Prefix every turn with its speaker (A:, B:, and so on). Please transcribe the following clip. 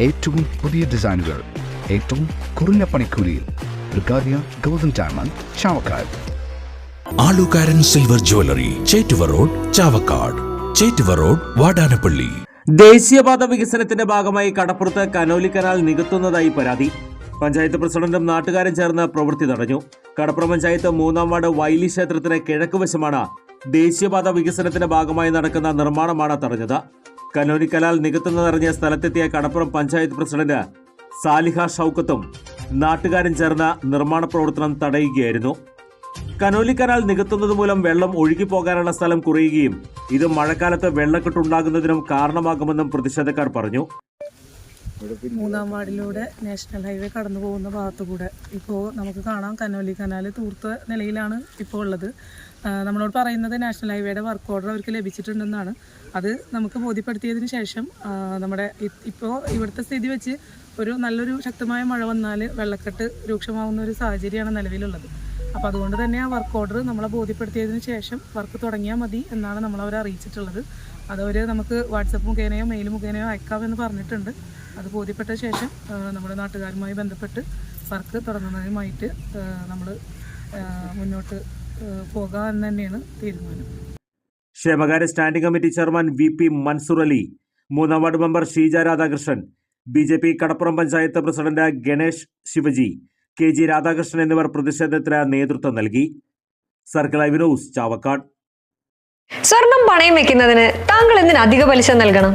A: ഏറ്റവും പുതിയ ഡിസൈനുകൾ ഏറ്റവും കുറഞ്ഞ പണിക്കൂലിയിൽ ബ്രിഗാദിയ golden diamond Chavakkad.
B: Alukkaran silver jewellery Chettuva road Chavakkad. Chettuva road Vadanappally.
C: ദേശീയപാത വികസനത്തിന്റെ ഭാഗമായി കടപ്പുറത്ത് കനോലി കനാൽ നികത്തുന്നതായി പരാതി. പഞ്ചായത്ത് പ്രസിഡന്റും നാട്ടുകാരും ചേർന്ന് പ്രവൃത്തി തടഞ്ഞു. കടപ്പുറം പഞ്ചായത്ത് മൂന്നാം വാർഡ് വൈലി ക്ഷേത്രത്തിന് കിഴക്ക് വശമാണ് ദേശീയപാത വികസനത്തിന്റെ ഭാഗമായി നടക്കുന്ന നിർമ്മാണമാണ് തടഞ്ഞത്. കനോലി കനാൽ നികത്തുന്നതറിഞ്ഞ സ്ഥലത്തെത്തിയ കടപ്പുറം പഞ്ചായത്ത് പ്രസിഡന്റ് സാലിഹ ഷൌക്കത്തും നാട്ടുകാരും ചേർന്ന നിർമ്മാണ പ്രവർത്തനം തടയുകയായിരുന്നു. കനോലി കനാൽ നികത്തുന്നത് മൂലം വെള്ളം ഒഴുകിപ്പോകാനുള്ള സ്ഥലം കുറയുകയും ഇത് മഴക്കാലത്ത് വെള്ളക്കെട്ടുണ്ടാകുന്നതിനും കാരണമാകുമെന്നും പ്രതിഷേധക്കാർ പറഞ്ഞു.
D: മൂന്നാം വാർഡിലൂടെ നാഷണൽ ഹൈവേ കടന്നു പോകുന്ന ഭാഗത്തുകൂടെ. ഇപ്പോൾ നമുക്ക് കാണാം കനോലി കനാൽ തൂർത്ത നിലയിലാണ് ഇപ്പോൾ ഉള്ളത്. നമ്മളോട് പറയുന്നത് നാഷണൽ ഹൈവേയുടെ വർക്ക് ഓർഡർ അവർക്ക് ലഭിച്ചിട്ടുണ്ടെന്നാണ്. അത് നമുക്ക് ബോധ്യപ്പെടുത്തിയതിന് ശേഷം നമ്മുടെ ഇപ്പോൾ ഇവിടുത്തെ സ്ഥിതി വെച്ച് ഒരു നല്ലൊരു ശക്തമായ മഴ വന്നാൽ വെള്ളക്കെട്ട് രൂക്ഷമാവുന്ന ഒരു സാഹചര്യമാണ് നിലവിലുള്ളത്. അപ്പോൾ അതുകൊണ്ട് തന്നെ ആ വർക്ക് ഓർഡർ നമ്മളെ ബോധ്യപ്പെടുത്തിയതിന് ശേഷം വർക്ക് തുടങ്ങിയാൽ മതി എന്നാണ് നമ്മളവരെ അറിയിച്ചിട്ടുള്ളത്. അതവർ നമുക്ക് വാട്സപ്പ് മുഖേനയോ മെയിൽ മുഖേനയോ അയക്കാമെന്ന് പറഞ്ഞിട്ടുണ്ട്. അത് ബോധ്യപ്പെട്ട ശേഷം നമ്മുടെ നാട്ടുകാരുമായി ബന്ധപ്പെട്ട് വർക്ക് തുടങ്ങുന്നതുമായിട്ട് നമ്മൾ മുന്നോട്ട് പോകാൻ തന്നെയാണ് തീരുമാനം.
C: ക്ഷേമകാര്യ standing committee chairman V P Mansoor Ali മൂന്നാം ward member Sheeja Radhakrishnan B J P Kadappuram panchayat president Ganesh Shivaji K G Radhakrishnan എന്നിവർ പ്രതിഷേധത്തിന് നേതൃത്വം നൽകി. Circle I news Chavakkad.
E: സ്വർണം പണയം വെക്കുന്നതിന് താങ്കൾ എന്തിന് അധിക പലിശ നൽകണം?